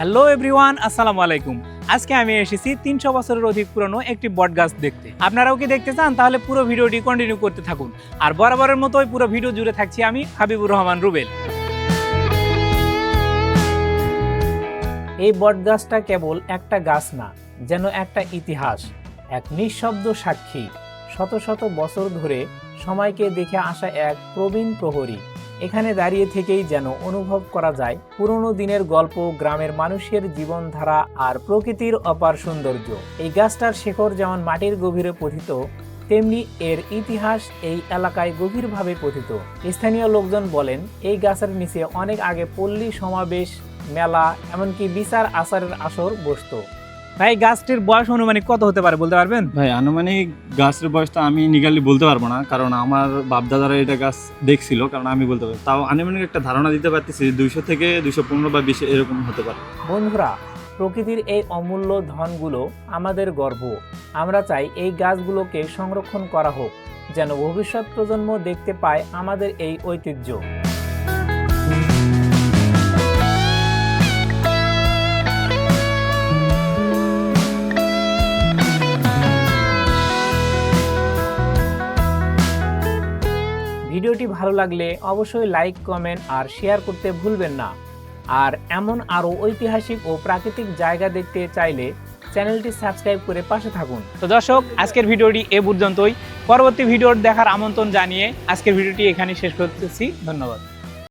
Hello everyone আসসালামু আলাইকুম। আজকে আমি এসেছি তিনশো বছরের অধিক পুরনো একটি বট গাছ দেখতে। আপনারাও কি দেখতে চান? তাহলে পুরো ভিডিওটি কন্টিনিউ করতে থাকুন। আর বরাবরের মতোই পুরো ভিডিও জুড়ে থাকছি আমি, হাবিবুর রহমান রুবেল। এই বট গাছটা কেবল একটা গাছ না, যেন একটা ইতিহাস, এক নিঃশব্দ সাক্ষী। শত শত বছর ধরে সময়কে দেখে আসা এক প্রবীণ প্রহরী। এখানে দাঁড়িয়ে থেকেই যেন অনুভব করা যায় পুরনো দিনের গল্প, গ্রামের মানুষের জীবনধারা আর প্রকৃতির অপার সৌন্দর্য। এই গাছটার শেকড় যেমন মাটির গভীরে পথিত তেমনি এর ইতিহাস এই এলাকায় গভীরভাবে পথিত স্থানীয় লোকজন বলেন, এই গাছের নিচে অনেক আগে পল্লী সমাবেশ, মেলা, এমনকি বিচার আচারের আসর বসতো। ভাই গাছটির বয়স অনুমানিক কত হতে পারে বলতে পারবেন? ভাই আনুমানিক গাছের বয়সটা আমি নিগালি বলতে পারব না কারণ আমার বাপদাদারা এটা গাছ দেখছিল কারণ আমি বলতে পারব। তাও আনুমানিক একটা ধারণা দিতে পারতেছি দুইশো থেকে দুইশো পনেরো বা বিশ এরকম হতে পারে। বন্ধুরা প্রকৃতির এই অমূল্য ধনগুলো আমাদের গর্ব। আমরা চাই এই গাছগুলোকে সংরক্ষণ করা হোক যেন ভবিষ্যৎ প্রজন্ম দেখতে পায় আমাদের এই ঐতিহ্য। ভিডিওটি ভালো লাগলে অবশ্যই লাইক, কমেন্ট আর শেয়ার করতে ভুলবেন না। আর এমন আরও ঐতিহাসিক ও প্রাকৃতিক জায়গা দেখতে চাইলে চ্যানেলটি সাবস্ক্রাইব করে পাশে থাকুন। তো দর্শক, আজকের ভিডিওটি এ পর্যন্তই। পরবর্তী ভিডিওর দেখার আমন্ত্রণ জানিয়ে আজকের ভিডিওটি এখানে শেষ করতেছি। ধন্যবাদ।